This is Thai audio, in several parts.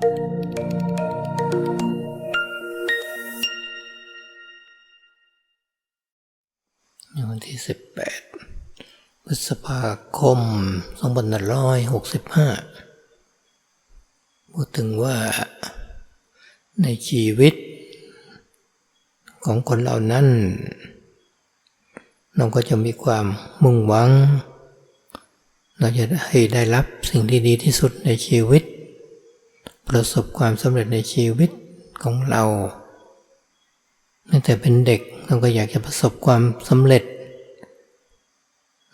วันที่สิบแปดพฤษภาคมสองพันร้อยหกสิบห้าพูดถึงว่าในชีวิต ของคนเหล่านั้น เราก็จะมีความมุ่งหวัง เราจะให้ได้รับสิ่งที่ดีที่สุดในชีวิต ประสบความสำเร็จในชีวิตของเราตั้งแต่เป็นเด็กเราก็อยากจะประสบความสำเร็จ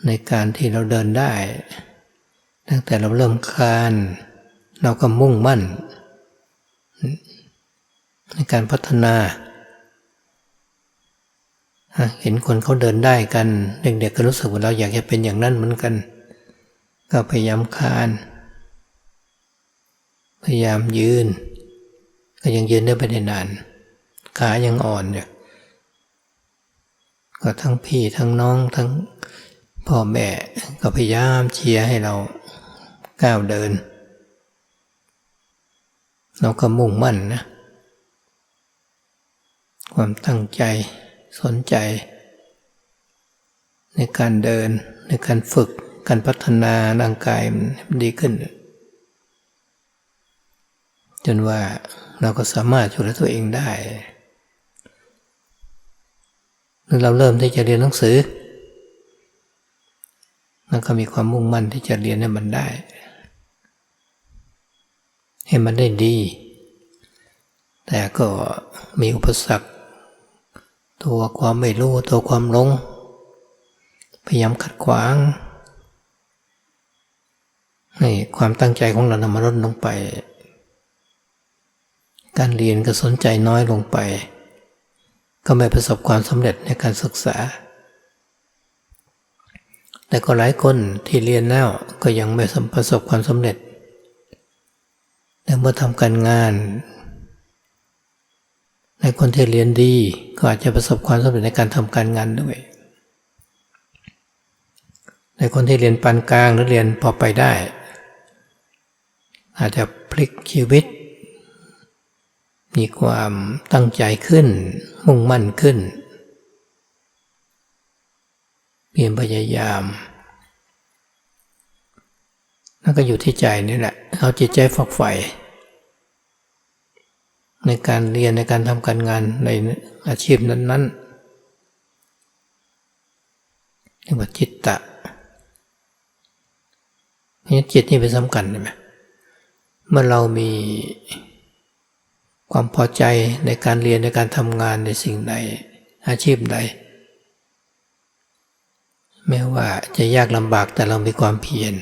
ในการที่เราเดินได้ ตั้งแต่เราเริ่มคลาน เราก็มุ่งมั่น ในการพัฒนา เห็นคนเขาเดินได้กัน เด็กๆก็รู้สึกว่าเราอยากจะเป็นอย่างนั้นเหมือนกัน ก็พยายามคลาน พยายามยืน ก็ยังยืนได้ไม่ได้นาน ขายังอ่อนอยู่ก็ทั้งพี่ทั้งน้องทั้งพ่อแม่ก็พยายามเชียร์ให้เราก้าวเดิน เราก็มุ่งมั่นนะ ความตั้งใจสนใจ ในการเดินในการฝึกการพัฒนาร่างกายมันดีขึ้น จนว่าเราก็สามารถช่วยตัวเองได้เราเริ่มที่จะเรียนหนังสือแล้วก็มีความมุ่งมั่นที่จะเรียนให้มันได้ ให้มันได้ดี แต่ก็มีอุปสรรค ตัวความไม่รู้ตัวความหลง พยายามขัดขวางให้ความตั้งใจของเรานำมาลดลงไป การเรียนก็สนใจน้อยลงไป ก็ไม่ประสบความสำเร็จในการศึกษา แต่ก็หลายคนที่เรียนแล้วก็ยังไม่ประสบความสำเร็จแต่เมื่อทำการงาน ในคนที่เรียนดีก็อาจจะประสบความสำเร็จในการทำการงานด้วยในคนที่เรียนปานกลางหรือเรียนพอไปได้ อาจจะพลิกชีวิต มีความตั้งใจขึ้น มุ่งมั่นขึ้น เพียรพยายามนั่นก็อยู่ที่ใจนี่แหละเอาจิตใจฝักใฝ่ในการเรียนในการทำการงานในอาชีพนั้นๆเรียกว่าจิตตะนี่จิตนี่เป็นสำคัญใช่ไหมเมื่อเรามี ความพอใจในการเรียนในการทำงานในสิ่งใดอาชีพใดแม้ว่าจะยากลำบากแต่เรามีความเพียร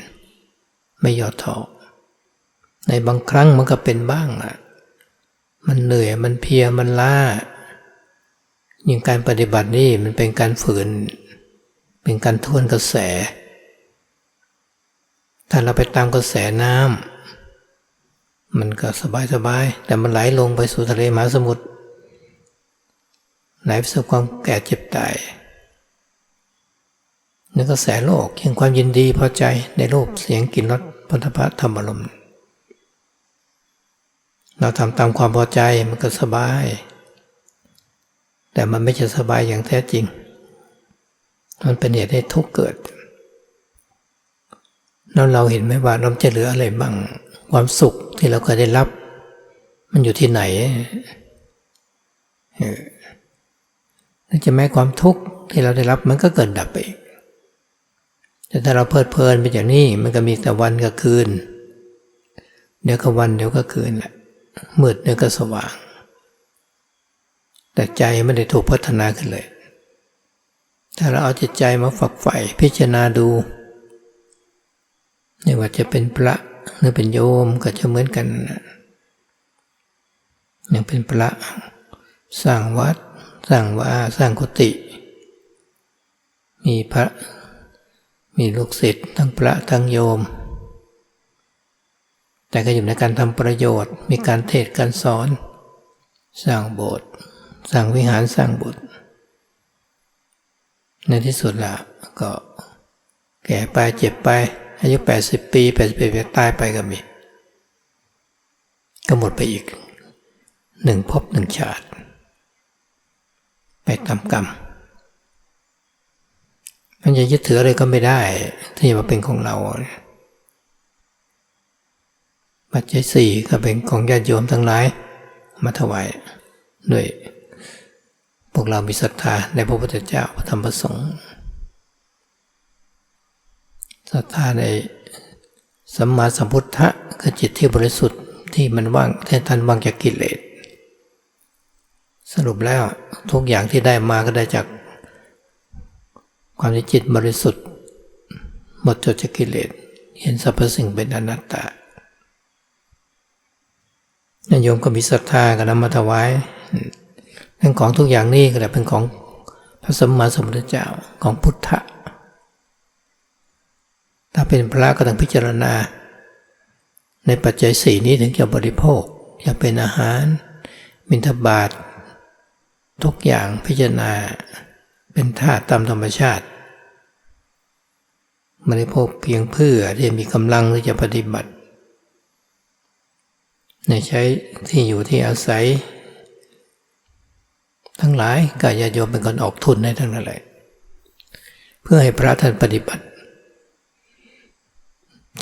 ไม่ย่อท้อในบางครั้งมันก็เป็นบ้างอะมันเหนื่อยมันเพียมันล้ายิ่งการปฏิบัตินี่มันเป็นการฝืน เป็นการทวนกระแส ถ้าเราไปตามกระแสน้ำ มันก็สบายสบายแต่มันไหลลงไปสู่ทะเลมหาสมุทรไหลไปสู่ความแก่เจ็บตายในกระแสโลกยังความยินดีพอใจในรูปเสียงกลิ่นรสพัฒนาธรรมอารมณ์เราทำตามความพอใจมันก็สบาย แต่มันไม่ใช่สบายอย่างแท้จริง มันเป็นเหตุให้ทุกข์เกิดแล้วเราเห็นไหมว่าเราจะเหลืออะไรบ้าง ความสุขที่เราเคยได้รับ มันอยู่ที่ไหนเออจะแม้ความทุกข์ที่เราได้รับมันก็เกิดดับไปอีกแต่ถ้าเราเพลิดเพลินไปอย่างนี้มันก็มีแต่วันกับคืน เดี๋ยวก็วันเดี๋ยวก็คืนแหละมืดเดี๋ยวก็สว่าง แต่ใจไม่ได้ถูกพัฒนาขึ้นเลย ถ้าเราเอาจิตใจมาฝักใฝ่พิจารณาดูไม่ว่าจะเป็นพระ หรือเป็นโยมก็จะเหมือนกันอย่างเป็นพระสร้างวัด สร้างว่าสร้างกุฏิมีพระ มีลูกศิษย์ทั้งพระทั้งโยม แต่ก็อยู่ในการทำประโยชน์ มีการเทศการสอน สร้างโบสถ์สร้างวิหารสร้างบุตรในที่สุดละก็แก่ไปเจ็บไป อายุ 80 ปี80ปีตายไปก็มี ก็หมดไปอีกหนึ่งภพหนึ่งชาติ ไปตามกรรม มันจะยึดถืออะไรก็ไม่ได้ ที่มาเป็นของเราปัจจัยสี่ก็เป็นของญาติโยมทั้งหลายมาถวายด้วยพวกเรามีศรัทธาในพระพุทธเจ้าพระธรรมพระสงฆ์ ศรัทธาในสัมมาสัมพุทธะคือจิตที่บริสุทธิ์ที่มันว่างแท่ท่านว่างจากกิเลสสรุปแล้วทุกอย่างที่ได้มาก็ได้จาก ความที่จิตบริสุทธิ์ หมดจดจากกิเลสเห็นสรรพสิ่งเป็นอนัตตาโยมก็มีศรัทธาก็นำมาถวายเรื่องของทุกอย่างนี่ก็เป็นของพระสัมมาสัมพุทธเจ้าของพุทธะ ถ้าเป็นพระก็ต้องพิจารณา ในปัจจัยสี่นี้ถึงจะบริโภคจะเป็นอาหารมินทบาท ทุกอย่างพิจารณาเป็นธาตุตามธรรมชาติบริโภคเพียงเพื่อที่มีกำลังที่จะปฏิบัติในใช้ที่อยู่ที่อาศัย ทั้งหลายกายโยมเป็นคนออกทุนในทั้งนั้นแหละเพื่อให้พระท่านปฏิบัติ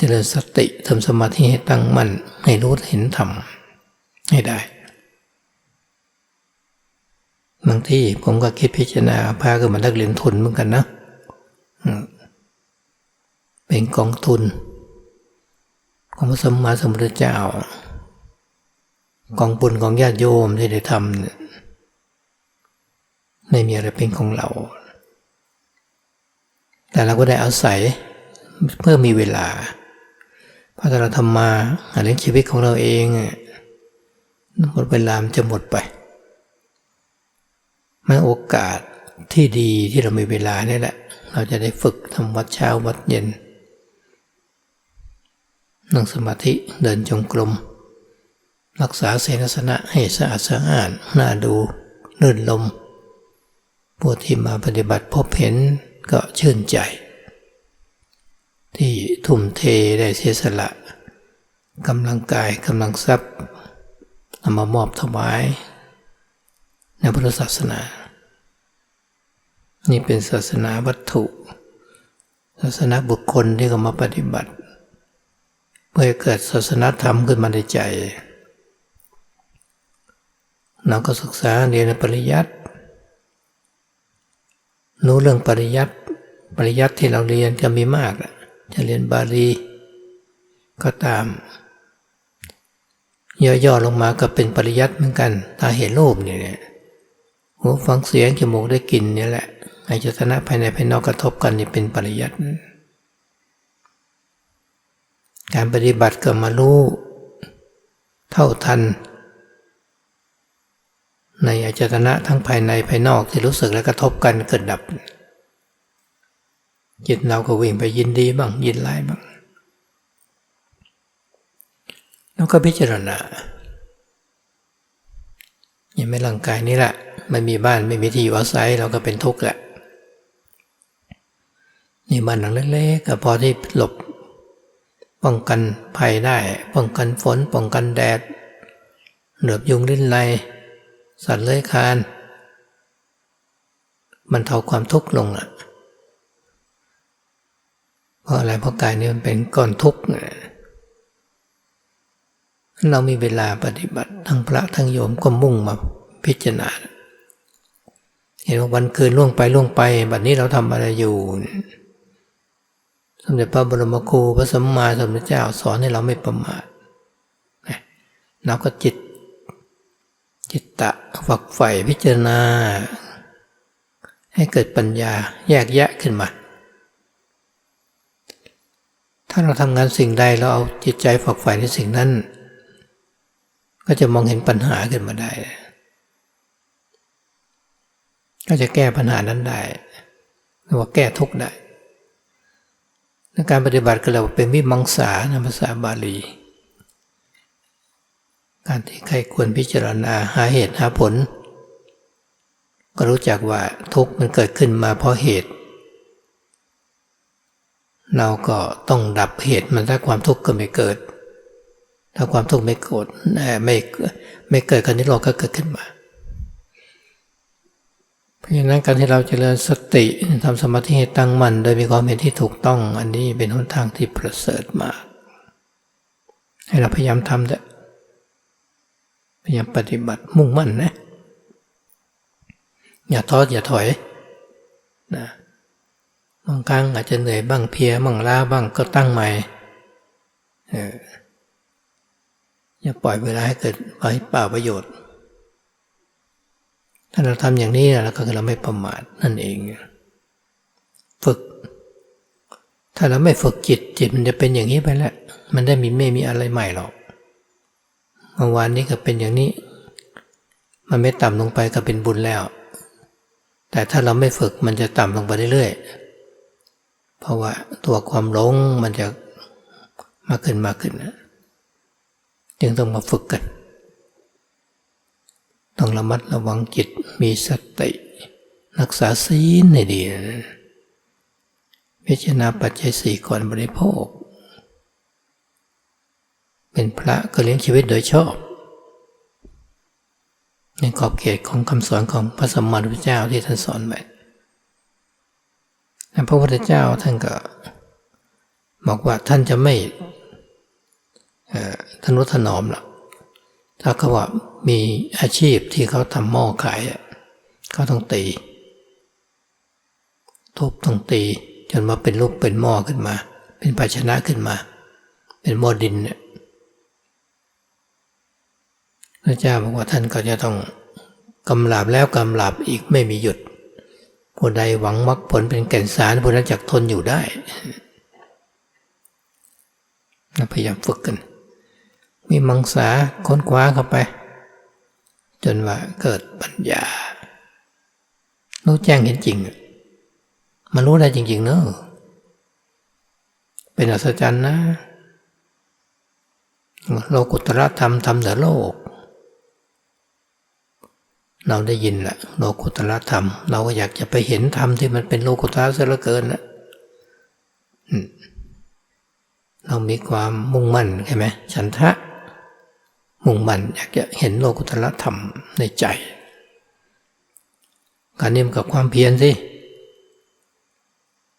จริญสติทำสมาธิให้ตั้งมั่นให้รู้เห็นธรรมให้ได้บางที่ผมก็คิดพิจารณาพาก็มานักเรียนทุนเหมือนกันนะเป็นกองทุน ของพระสมมาสมุทรเจ้ากองบุญของญาติโยมที่ได้ทำไม่มีอะไรเป็นของเรา แต่เราก็ได้อาศัยเพื่อมีเวลา เพราะเราทำมาหาเลี้ยงชีวิตของเราเองหมดเวลามจะหมดไปมันโอกาสที่ดีที่เรามีเวลานี่แหละ เราจะได้ฝึกทำวัดเช้าวัดเย็นนั่งสมาธิเดินจงกรมรักษาเสนาสนะให้สะอาดสะอาดน่าดูลื่นลมผู้ที่มาปฏิบัติพบเห็นก็ชื่นใจ ที่ทุ่มเทได้เสียสละกำลังกายกำลังทรัพย์นำมามอบถวาย ในพุทธศาสนา นี่เป็นศาสนาวัตถุ ศาสนาบุคคลที่เขามาปฏิบัติ เพื่อเกิดศาสนาธรรมขึ้นมาในใจเราก็ศึกษาเรียนปริยัติรู้เรื่องปริยัติปริยัติที่เราเรียนก็มีมาก จะเรียนบาลีก็ตาม ย่อๆลงมาก็เป็นปริยัติเหมือนกัน ตาเห็นรูปเนี่ยหูฟังเสียงจมูกได้กลิ่นนี่แหละอายตนะภายในภายนอกกระทบกันนี่เป็นปริยัติการปฏิบัติก็มารู้เท่าทัน ในอายตนะทั้งภายในภายนอกที่รู้สึกและกระทบกันเกิดดับ จิตเราก็วิ่งไปยินดีบ้างยินร้ายบ้าง แล้วก็พิจารณาย่างไม่ร่างกายนี้แหละไม่มีบ้านไม่มีที่อยู่อาศัยเราก็เป็นทุกข์แหละนี่บ้านหลังเล็กๆก็พอที่หลบป้องกันภัยได้ ป้องกันฝนป้องกันแดดเหลือบยุงลิ้นไรสัตว์เลื้อยคานมันเท่าความทุกข์ลงอะ เพราะอะไรเพราะกายนี้มันเป็นก้อนทุกข์เรามีเวลาปฏิบัติทั้งพระทั้งโยมก็มุ่งมาพิจารณา เห็นว่าวันคืนล่วงไปล่วงไป บัดนี้เราทำอะไรอยู่ สมเด็จพระบรมครูพระสัมมาสัมพุทธเจ้าสอนให้เราไม่ประมาทเราก็จิต จิตตะฝักใฝ่พิจารณา ให้เกิดปัญญาแยกแยะขึ้นมา ถ้าเราทำงานสิ่งใดเราเอาจิตใจฝักใฝ่ในสิ่งนั้น ก็จะมองเห็นปัญหาขึ้นมาได้ ก็จะแก้ปัญหานั้นได้หรือว่าแก้ทุกข์ได้ในการปฏิบัติก็เราเป็นวิมังสาในภาษาบาลี การที่ใครควรพิจารณาหาเหตุหาผล ก็รู้จักว่าทุกข์มันเกิดขึ้นมาเพราะเหตุ เราก็ต้องดับเหตุมันถ้าความทุกข์ก็ไม่เกิด ถ้าความทุกข์ไม่โกรธเอ่อไม่ไม่เกิดการนิโรธก็เกิดขึ้นมา เพราะฉะนั้นการที่เราเจริญสติทำสมาธิให้ตั้งมั่นโดยมีความเห็นที่ถูกต้อง อันนี้เป็นหนทางที่ประเสริฐมาก ให้เราพยายามทำเถอะพยายามปฏิบัติมุ่งมั่นนะ อย่าท้ออย่าถอยนะ บางครั้งอาจจะเหนื่อยบ้างเพียบ้างล้าบ้างก็ตั้งใหม่อออย่าปล่อยเวลาให้เกิดไปเปล่าประโยชน์ ถ้าเราทำอย่างนี้เราก็คือเราไม่ประมาทนั่นเอง ฝึก ถ้าเราไม่ฝึกจิตจิตมันจะเป็นอย่างนี้ไปแล้ว มันได้มีไม่มีอะไรใหม่หรอกเมื่อวานนี้ก็เป็นอย่างนี้ มันไม่ต่ำลงไปก็เป็นบุญแล้ว แต่ถ้าเราไม่ฝึกมันจะต่ำลงไปเรื่อยๆ เพราะว่าตัวความหลงมันจะมากขึ้นมากขึ้นนะจึงต้องมาฝึกกัน ต้องระมัดระวังจิตมีสติรักษาศีลให้ดีนะพิจารณาปัจจัยสี่ก่อนบริโภค เป็นพระก็เลี้ยงชีวิตโดยชอบ ในขอบเขตของคำสอนของพระสัมมาสัมพุทธเจ้าที่ท่านสอนไว้ พระพุทธเจ้าท่านก็บอกว่าท่านจะไม่ทนุถนอมหรอกถ้าเขาว่ามีอาชีพที่เขาทำหม้อขายเขาต้องตี ทุบต้องตี จนมาเป็นลูกเป็นหม้อขึ้นมา เป็นภาชนะขึ้นมา เป็นหม้อดินเนี่ยพระเจ้าบอกว่าท่านก็จะต้องกำลาบแล้วกำลาบอีกไม่มีหยุด ผู้ใดหวังมรรคผลเป็นแก่นสารผู้นั้นจักทนอยู่ได้พยายามฝึกกัน มีมังสาค้นคว้าเข้าไป จนว่าเกิดปัญญา รู้แจ้งเห็นจริง มันรู้ได้จริง ๆ เนอะเป็นอัศจรรย์นะ โลกุตระธรรมทำเหนือโลก เราได้ยินแหละโลกุตระธรรม เราก็อยากจะไปเห็นธรรมที่มันเป็นโลกุตระเสียเหลือเกินนะเรามีความมุ่งมั่นใช่ไหมฉันทะ มุ่งมั่นอยากจะเห็นโลกุตละธรรมในใจ การนิ่มกับความเพียรสิ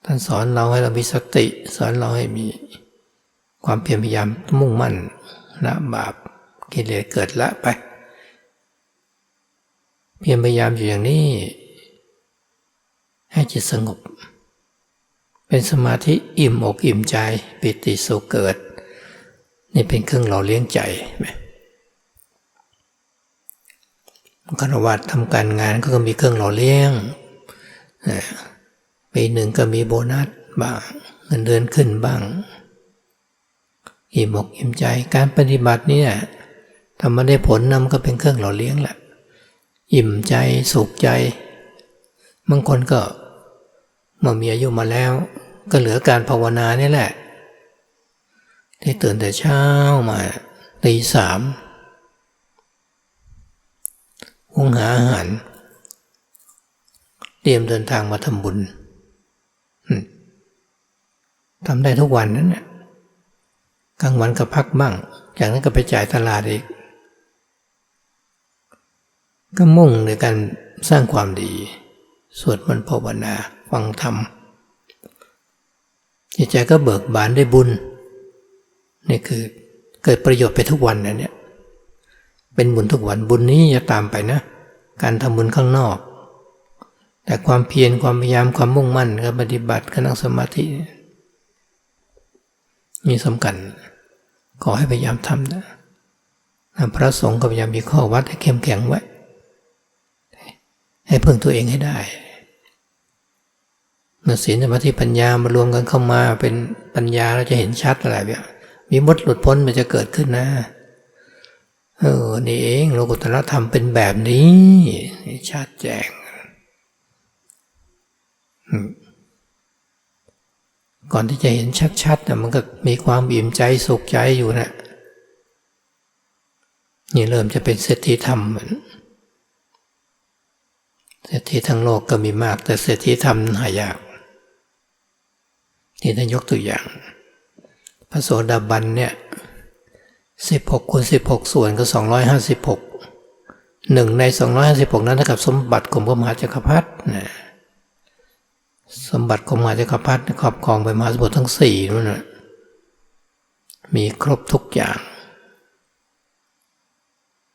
ท่านสอนเราให้เรามีสติ สอนเราให้มีความเพียรพยายามมุ่งมั่นละบาปกิเลสเกิดละไป เพียรพยายามอยู่อย่างนี้ ให้จิตสงบ เป็นสมาธิอิ่มอกอิ่มใจปิติสุขเกิด นี่เป็นเครื่องหล่อเลี้ยงใจไหมคารวัตทำการงานก็มีเครื่องหล่อเลี้ยงปีหนึ่งก็มีโบนัสบ้างเงินเดือนขึ้นบ้าง อิ่มอกอิ่มใจการปฏิบัตินี่ยทำมาได้ผลนำก็เป็นเครื่องหล่อเลี้ยงแหละ อิ่มใจสุขใจบางคนก็เมื่อมีอายุมาแล้ว ก็เหลือการภาวนานี่แหละ ที่ตื่นแต่เช้ามาตีสามหุงหาอาหาร เตรียมเดินทางมาทำบุญทำได้ทุกวันนั้นนี่ยกลางวันก็พักบ้างจากนั้นก็ไปจ่ายตลาดอีก ก็มุ่งในการสร้างความดี สวดมนต์ภาวนาฟังธรรมจิตใจก็เบิกบานได้บุญ นี่คือเกิดประโยชน์ไปทุกวันนะเนี่ย เป็นบุญทุกวันบุญนี้จะตามไปนะ การทำบุญข้างนอก แต่ความเพียรความพยายามความมุ่งมั่นการปฏิบัติการนั่งสมาธิมีสำคัญขอให้พยายามทำนะพระสงฆ์ก็พยายามมีข้อวัดให้เข้มแข็งไว้ ให้พึ่งตัวเองให้ได้มื่อศีลสมาธิปัญญามารวมกันเข้ามาเป็นปัญญาเราจะเห็นชัดอะไรแบบมีมดหลุดพ้นมันจะเกิดขึ้นนะเออนี่เองโลกุตละธรรมเป็นแบบนี้ชัดแจ้งก่อนที่จะเห็นชัดๆมันก็มีความอิ่มใจสุขใจอยู่นะนี่เริ่มจะเป็นเศรษฐีธรรมเหมือน เศรษฐีทั้งโลกก็มีมาก แต่เศรษฐีธรรมหายากนี่ท่านยกตัวอย่าง พระโสดาบันเนี่ยสิบหกคูณสิบหกส่วนก็สองร้อยห้าสิบหกหนึ่งในสองร้อยห้าสิบหกนั้นเท่ากับสมบัติของพระมหาจักรพรรดินะสมบัติของมหาจักรพรรดิครอบครองไปมหาสมุทรทั้งสี่นั่นนะมีครบทุกอย่าง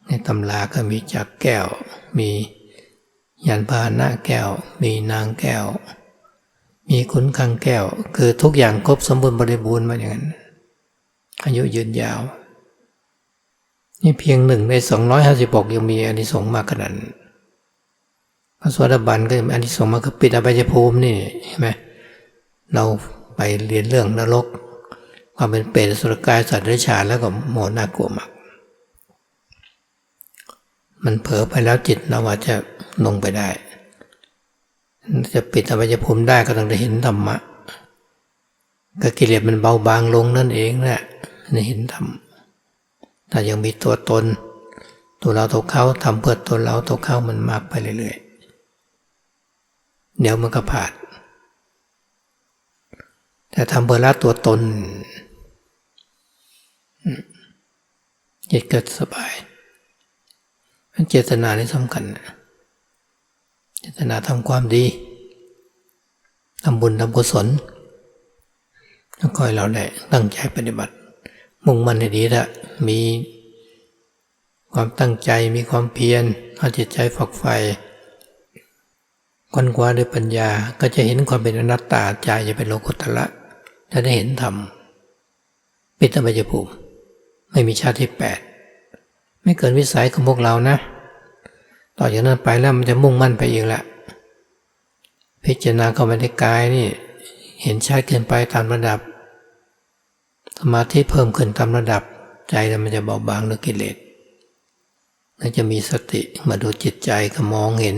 ในตำราก็มีจักแก้วมี ยันพาหนะแก้ว มีนางแก้ว มีขุนคังแก้ว คือทุกอย่างครบสมบูรณ์บริบูรณ์มาอย่างนั้น อายุยืนยาว นี่เพียงหนึ่งในสองร้อยห้าสิบกยังมีอนิสงส์มากขนาดพระสวัสดิบันก็มีอนิสงส์มากคือปิดอบายภูมินี่ใช่ไหมเราไปเรียนเรื่องนรกความเป็นเปรตสุรกายสัตว์เดรัจฉานแล้วก็โมน่ากลัวมาก มันเผลอไปแล้วจิตเราอาจจะลงไปได้ จะปิดอบายภูมิได้ก็ต้องได้เห็นธรรมะก็กิเลสมันเบาบางลงนั่นเองแหละนี่เห็นธรรมแต่ยังมีตัวตน ตัวเราตัวเขาทำเพื่อตัวเราตัวเขามันมากไปเรื่อยๆเดี๋ยวมันก็ผ่านแต่ทำเพื่อละตัวตนจิตเกิดสบาย เจตนานี่สำคัญเจตนาทำความดีทำบุญทำกุศลแล้วก็ให้เราได้ตั้งใจปฏิบัติ มุ่งมั่นให้ดีละมีความตั้งใจมีความเพียรเอาจิตใจฝักใฝ่ค้นคว้าด้วยปัญญาก็จะเห็นความเป็นอนัตตาใจจะเป็นโลกุตละจะได้เห็นธรรมปิตบัจภูมิ ไม่มีชาติที่แปด ไม่เกินวิสัยของพวกเรานะ ต่อจากนั้นไปแล้วมันจะมุ่งมั่นไปอีกละ พิจารณาเข้าไปในกายนี่ เห็นชัดเกินไปตามระดับ สมาธิเพิ่มขึ้นตามระดับ ใจมันจะเบาบางหรือกิเลสแล้วจะมีสติมาดูจิตใจก็มองเห็น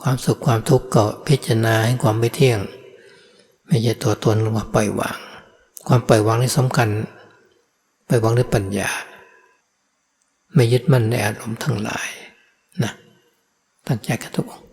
ความสุขความทุกข์ก็พิจารณาให้ความไม่เที่ยง ไม่ใช่ตัวตนหรือว่าปล่อยวาง ความปล่อยวางนี่สำคัญปล่อยวางด้วยปัญญา ไม่ยึดมั่นในอารมณ์ทั้งหลายนะตั้งใจกันทุกอง